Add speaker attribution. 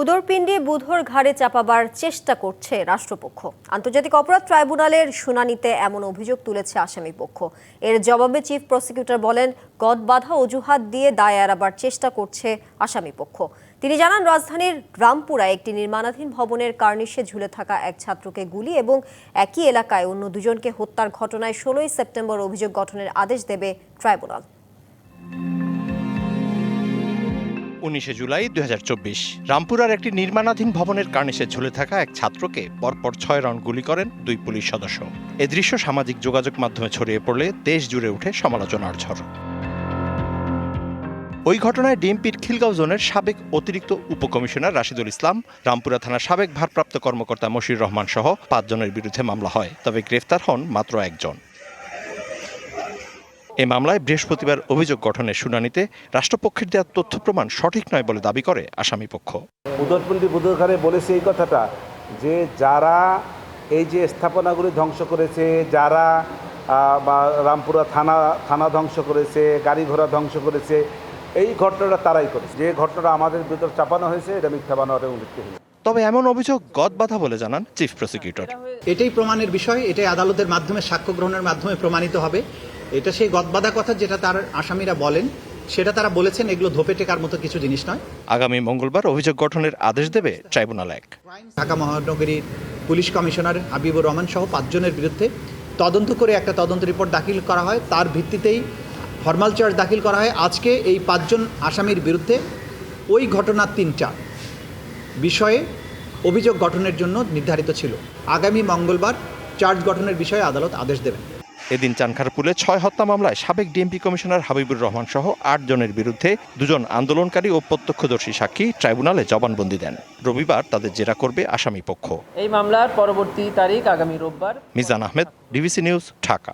Speaker 1: উদরপিণ্ডি বুধর ঘাড়ে চাপাবার চেষ্টা করছে রাষ্ট্রপক্ষ। আন্তর্জাতিক অপরাধ ট্রাইব্যুনালের শুনানিতে এমন অভিযোগ তুলেছে আসামি পক্ষ। এর জবাবে চিফ প্রসিকিউটর বলেন, গদ গদবাধা অজুহাত দিয়ে দায় এড়াবার চেষ্টা করছে আসামি পক্ষ। তিনি জানান, রাজধানীর রামপুরায় একটি নির্মাণাধীন ভবনের কার্নিশে ঝুলে থাকা এক ছাত্রকে গুলি এবং একই এলাকায় অন্য দুজনকে হত্যার ঘটনায় ষোলোই সেপ্টেম্বর অভিযোগ গঠনের আদেশ দেবে ট্রাইব্যুনাল।
Speaker 2: উনিশে জুলাই দুই হাজার চব্বিশ। রামপুরার একটি নির্মাণাধীন ভবনের কার্নিশে ঝুলে থাকা এক ছাত্রকে পরপর ছয় রাউন্ড গুলি করেন দুই পুলিশ সদস্য। এ দৃশ্য সামাজিক যোগাযোগ মাধ্যমে ছড়িয়ে পড়লে দেশ জুড়ে উঠে সমালোচনার ঝড়। ওই ঘটনায় ডিএমপির খিলগাঁও জোনের সাবেক অতিরিক্ত উপকমিশনার রাশিদুল ইসলাম, রামপুরা থানার সাবেক ভারপ্রাপ্ত কর্মকর্তা মশির রহমান সহ পাঁচজনের বিরুদ্ধে মামলা হয়, তবে গ্রেফতার হন মাত্র একজন। এ মামলায় বৃহস্পতিবার অভিযোগ গঠনের শুনানিতে রাষ্ট্রপক্ষের দেওয়া তথ্য প্রমাণ সঠিক নয় বলে দাবি করে আসামি পক্ষ
Speaker 3: উদরপন্থী বুধরঘরে বলেছে এই কথাটা যে যারা এই যে স্থাপনাগুলি ধ্বংস করেছে যারা বা রামপুরা থানা থানা ধ্বংস করেছে গাড়ি ঘোড়া ধ্বংস করেছে এই ঘটনাটা তারাই করেছে। যে ঘটনাটা আমাদের ভিতর চাপানো হয়েছে এটা মিথ্যা বানোয়ারের ভিত্তিহীন
Speaker 2: তবে এমন অভিযোগ গদবাধা বলে জানান চিফ প্রসিকিউটর।
Speaker 4: এটাই প্রমাণের বিষয় এটাই আদালতের মাধ্যমে সাক্ষ্য গ্রহণের মাধ্যমে প্রমাণিত হবে। এটা সেই গদবাদা কথা যেটা তার আসামিরা বলেন সেটা তারা বলেছেন এগুলো ধোপে টেকার মতো কিছু জিনিস নয়।
Speaker 2: আগামী মঙ্গলবার অভিযোগ গঠনের আদেশ দেবে ট্রাইব্যুনাল এক।
Speaker 4: ঢাকা মহানগরীর পুলিশ কমিশনার হাবিবুর রহমান সহ পাঁচজনের বিরুদ্ধে তদন্ত করে একটা তদন্ত রিপোর্ট দাখিল করা হয়। তার ভিত্তিতেই ফর্মাল চার্জ দাখিল করা হয়। আজকে এই পাঁচজন আসামির বিরুদ্ধে ওই ঘটনার তিনটা বিষয়ে অভিযোগ গঠনের জন্য নির্ধারিত ছিল। আগামী মঙ্গলবার চার্জ গঠনের বিষয়ে আদালত আদেশ দেবেন।
Speaker 2: এদিন চানখারপুলে ছয় হত্যা মামলায় সাবেক ডিএমপি কমিশনার হাবিবুর রহমান সহ আট জনের বিরুদ্ধে দুজন আন্দোলনকারী ও প্রত্যক্ষদর্শী সাক্ষী ট্রাইব্যুনালে জবানবন্দি দেন। রবিবার তাদের জেরা করবে আসামি পক্ষ
Speaker 5: এই মামলার পরবর্তী তারিখ আগামী রোববার।
Speaker 2: Mizan Ahmed DBC news Dhaka.